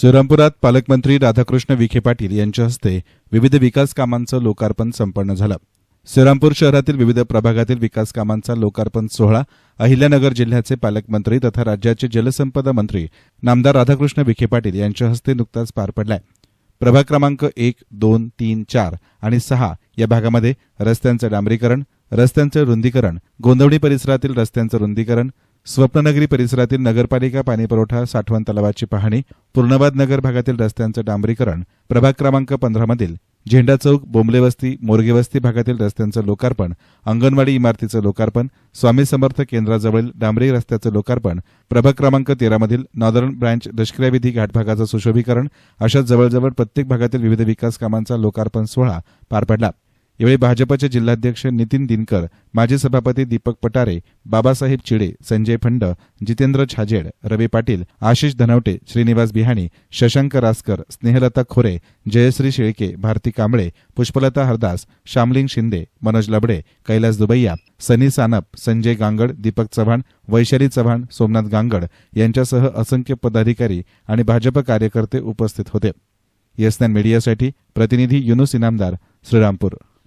श्रीरामपुरात पालकमंत्री राधाकृष्ण विखे पाटील यांच्या हस्ते विविध विकास कामांचं लोकार्पण संपन्न झालं. श्रीरामपूर शहरातील विविध प्रभागातील विकास कामांचा लोकार्पण सोहळा अहिल्यानगर जिल्ह्याचे पालकमंत्री तथा राज्याचे जलसंपदा मंत्री नामदार राधाकृष्ण विखे पाटील यांच्या हस्ते नुकताच पार पडलाय. प्रभाग क्रमांक एक दोन तीन चार आणि सहा या भागामध्ये रस्त्यांचं डांबरीकरण रस्त्यांचं रुंदीकरण गोंदवणी परिसरातील रस्त्यांचं रुंदीकरण स्वप्ननगरी परिसरातील नगरपालिका पाणीपुरवठा साठवण तलावाची पाहणी पूर्णबाद नगर भागातील रस्त्यांचं डांबरीकरण प्रभाग क्रमांक पंधरामधील झेंडा चौक बोंबलेवस्ती मोरगेवस्ती भागातील रस्त्यांचं लोकार्पण अंगणवाडी इमारतीचं लोकार्पण स्वामी समर्थ केंद्राजवळील डांबरी रस्त्याचं लोकार्पण प्रभाग क्रमांक तेरामधील नॉर्दर्न ब्रँच दशक्रियाविधी घाट भागाचं सुशोभीकरण अशा जवळजवळ प्रत्येक भागातील विविध विकास कामांचा लोकार्पण सोहळा पार पडला. यावेळी भाजपचे जिल्हाध्यक्ष नितीन दिनकर माजी सभापती दीपक पटारे बाबासाहेब चिडे संजय फंड जितेंद्र छाजेड रवी पाटील आशिष धनवटे श्रीनिवास बिहाणी शशांक रासकर स्नेहलता खोरे जयश्री शेळके भारती कांबळे पुष्पलता हरदास श्यामलिंग शिंदे मनोज लबडे कैलास दुबैया सनी सानप संजय गांगड दीपक चव्हाण वैशाली चव्हाण सोमनाथ गांगड यांच्यासह असंख्य पदाधिकारी आणि भाजप कार्यकर्ते उपस्थित होते. येसनॅन मीडियासाठी प्रतिनिधी युनुस इनामदार श्रीरामपूर.